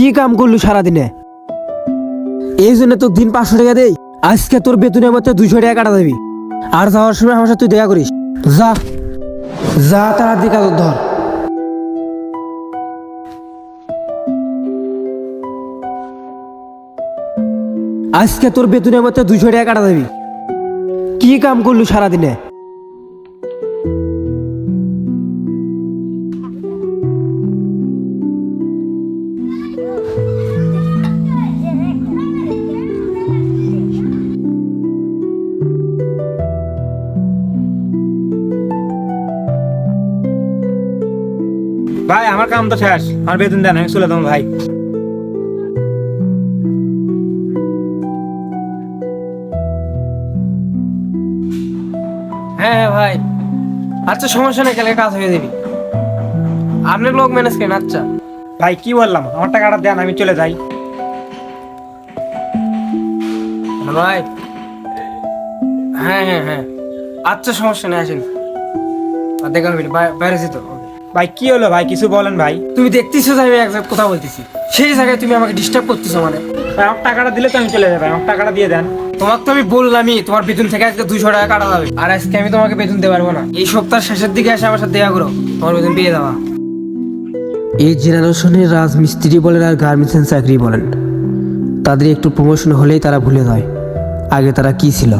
কি কাম করলু সারাদিনে? এই জন্য তোকে দিন পাঁচশো টাকা দেই। আজকে তোর বেতনের মধ্যে দুশো টাকা কাটা দেবি। আর যাওয়ার সময় আমার সাথে তুই দেখা করিস। যা। যা তার দিকে ধর। আজকে তোর বেতনের মধ্যে দুশো টাকা কাটা দেবি। কি কাম করলু সারাদিনে? ভাই আমার কাম তো শেষ। আমার বেতন দেন আমি চলে দেবো ভাই। হ্যাঁ হ্যাঁ ভাই। আচ্ছা সমস্যা নেই কালকে কাজ হয়ে যাবি। আপনি লোক ম্যানেজ করেন আচ্ছা। ভাই কি বললাম? আমার টাকাটা দেন আমি চলে যাই। ভাই। হ্যাঁ হ্যাঁ হ্যাঁ। আচ্ছা সমস্যা নেই আসেন। আর দেখা হবে বাইরে যেত ভাই কি হলো ভাই? কিছু বলেন ভাই। তুমি দেখতেছো যে আমি একজাক্ট কথা বলতেছি। সেই জায়গায় তুমি আমাকে ডিস্টার্ব করতেছো মানে। ভাই, আমার টাকাটা দিলে তো আমি চলে যাব। আমার টাকাটা দিয়ে দেন। তোমাকে তো আমি বললামই তোমার বেতন থেকে আজকে দুশো টাকা কাটা যাবে আর আজকে আমি তোমাকে বেতন দিতে পারব না। এই সপ্তাহের শেষের দিকে এসে আমার সাথে দেখা করো। তোমার বেতন পেয়ে দেওয়া এই জেনারেশনের রাজমিস্ত্রি বলেন আর গার্মেন্টসের চাকরি বলেন। তাদের একটু প্রমোশন হলেই তারা ভুলে যায়। আগে তারা কি ছিল?